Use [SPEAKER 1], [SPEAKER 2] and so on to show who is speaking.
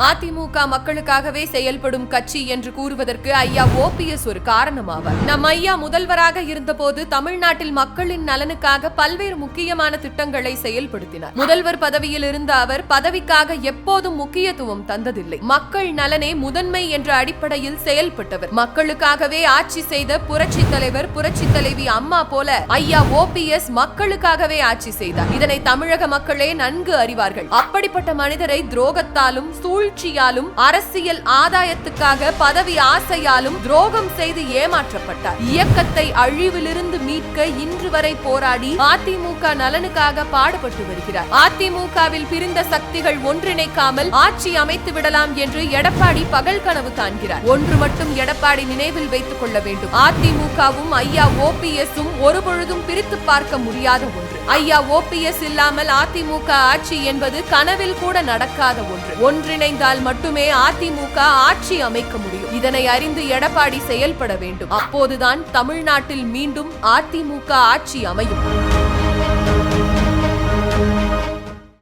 [SPEAKER 1] அதிமுக மக்களுக்காகவே செயல்படும் கட்சி என்று கூறுவதற்கு ஐயா ஓபிஎஸ் ஒரு காரணமாவார். நம் ஐயா முதல்வராக இருந்தபோது தமிழ்நாட்டில் மக்களின் நலனுக்காக பல்வேறு முக்கியமான திட்டங்களை செயல்படுத்தினார். முதல்வர் பதவியில் இருந்த அவர் பதவிக்காக எப்போதும் முக்கியத்துவம் தந்ததில்லை. மக்கள் நலனே முதன்மை என்ற அடிப்படையில் செயல்பட்டவர். மக்களுக்காகவே ஆட்சி செய்த புரட்சி தலைவர் புரட்சி தலைவி அம்மா போல ஐயா ஓபிஎஸ் மக்களுக்காகவே ஆட்சி செய்தார். இதனை தமிழக மக்களே நன்கு அறிவார்கள். அப்படிப்பட்ட மனிதரை துரோகத்தாலும் மகிழ்ச்சியாலும் அரசியல் ஆதாயத்துக்காக பதவி ஆசையாலும் துரோகம் செய்து ஏமாற்றப்பட்டார். இயக்கத்தை அழிவிலிருந்து மீட்க இன்று வரை போராடி அதிமுக நலனுக்காக பாடுபட்டு வருகிறார். அதிமுகவில் பிரிந்த சக்திகள் ஒன்றிணைக்காமல் ஆட்சி அமைத்து விடலாம் என்று எடப்பாடி பகல் கனவு காண்கிறார். ஒன்று மட்டும் எடப்பாடி நினைவில் வைத்துக் கொள்ள வேண்டும். அதிமுகவும் ஐயா ஓபிஎஸும் ஒருபொழுதும் பிரித்து பார்க்க முடியாத ஒன்று. ஐயா ஓபிஎஸ் இல்லாமல் அதிமுக ஆட்சி என்பது கனவில் கூட நடக்காத ஒன்று. ஒன்றிணைந்தால் மட்டுமே அதிமுக ஆட்சி அமைக்க முடியும். இதனை அறிந்து எடப்பாடி செயல்பட வேண்டும். அப்போதுதான் தமிழ்நாட்டில் மீண்டும் அதிமுக ஆட்சி அமையும்.